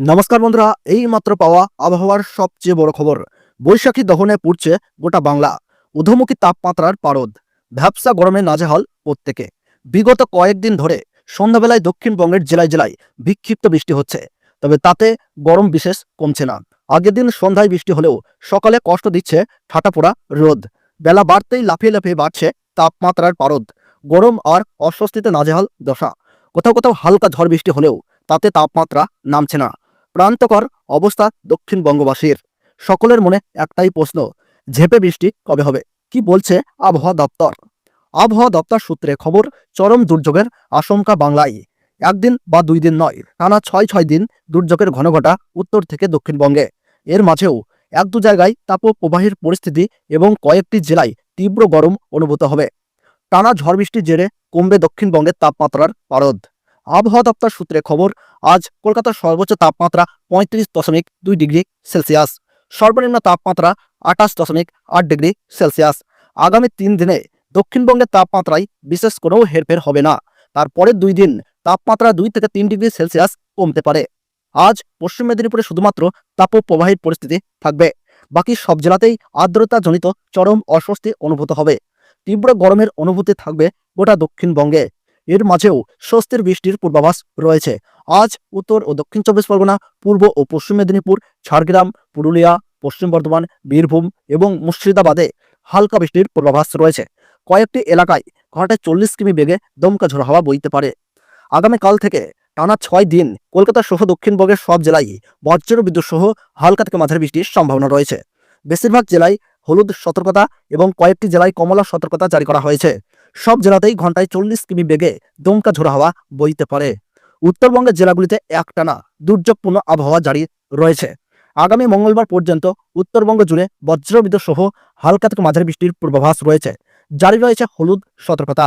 নমস্কার বন্ধুরা, এই মাত্র পাওয়া আবহাওয়ার সবচেয়ে বড় খবর। বৈশাখী দহনে পুড়ছে গোটা বাংলা। উধমুখী তাপমাত্রার পারদ। ভ্যাবসা গরমে নাজেহাল প্রত্যেকে। বিগত কয়েকদিন ধরে সন্ধ্যাবেলায় দক্ষিণবঙ্গের জেলায় জেলায় বিক্ষিপ্ত বৃষ্টি হচ্ছে। তবে তাতে গরম বিশেষ কমছে না। আগের দিন সন্ধ্যায় বৃষ্টি হলেও সকালে কষ্ট দিচ্ছে ঠাটাপোড়া রোদ। বেলা বাড়তেই লাফিয়ে লাফিয়ে বাড়ছে তাপমাত্রার পারদ। গরম আর অস্বস্তিতে নাজেহাল দশা। কোথাও কোথাও হালকা ঝড় বৃষ্টি হলেও তাতে তাপমাত্রা নামছে না। প্রান্তকর অবস্থা দক্ষিণবঙ্গবাসীর সকলের মনে একটাই প্রশ্ন, ঝেপে বৃষ্টি কবে হবে? কি বলছে আবহাওয়া দপ্তর? আবহাওয়া দপ্তর সূত্রে খবর, চরম দুর্যোগের আশঙ্কা বাংলায়। একদিন বা দুই দিন নয়, টানা ছয় ছয় দিন দুর্যোগের ঘনঘটা উত্তর থেকে দক্ষিণবঙ্গে। এর মাঝেও এক দু জায়গায় তাপপ্রবাহের পরিস্থিতি এবং কয়েকটি জেলায় তীব্র গরম অনুভূত হবে। টানা ঝড় বৃষ্টির জেরে কমবে দক্ষিণবঙ্গের তাপমাত্রার পারদ। আবহাওয়া দপ্তর সূত্রে খবর আজ কলকাতার সর্বোচ্চ তাপমাত্রা পঁয়ত্রিশ দশমিক দুই ডিগ্রি সেলসিয়াস। সর্বনিম্ন তাপমাত্রা আঠাশ দশমিক আট ডিগ্রি সেলসিয়াস। আগামী তিন দিনে দক্ষিণবঙ্গের তাপমাত্রায় বিশেষ কোনো হেরফের হবে না। তারপরে দুই দিন তাপমাত্রা দুই থেকে তিন ডিগ্রি সেলসিয়াস কমতে পারে। আজ পশ্চিম মেদিনীপুরে শুধুমাত্র তাপপ্রবাহের পরিস্থিতি থাকবে। বাকি সব জেলাতেই আর্দ্রতাজনিত চরম অস্বস্তি অনুভূত হবে। তীব্র গরমের অনুভূতি থাকবে গোটা দক্ষিণবঙ্গে। এর মাঝেও স্বস্তির বৃষ্টির পূর্বাভাস রয়েছে। আজ উত্তর ও দক্ষিণ চব্বিশ পরগনা, পূর্ব ও পশ্চিম মেদিনীপুর, ঝাড়গ্রাম, পুরুলিয়া, পশ্চিম বর্ধমান, বীরভূম এবং মুর্শিদাবাদে হালকা বৃষ্টির পূর্বাভাস রয়েছে। কয়েকটি এলাকায় ঘন্টায় চল্লিশ কিমি বেগে দমকা ঝোড়ো হাওয়া বইতে পারে। আগামীকাল থেকে টানা ছয় দিন কলকাতা সহ দক্ষিণবঙ্গের সব জেলায় বজ্র বিদ্যুৎ সহ হালকা থেকে মাঝারি বৃষ্টির সম্ভাবনা রয়েছে। বেশিরভাগ জেলায় হলুদ সতর্কতা এবং কয়েকটি জেলায় কমলা সতর্কতা জারি করা হয়েছে। সব জেলাতেই ঘন্টায় চল্লিশ কিমি বেগে দমকা ঝোড়ো হাওয়া বইতে পারে। উত্তরবঙ্গের জেলাগুলিতে একটানা দুর্যোগপূর্ণ আবহাওয়া জারি রয়েছে। আগামী মঙ্গলবার পর্যন্ত উত্তরবঙ্গ জুড়ে বজ্রবিদ্যুৎ সহ হালকা থেকে মাঝারি বৃষ্টির পূর্বাভাস রয়েছে। জারি রয়েছে হলুদ সতর্কতা।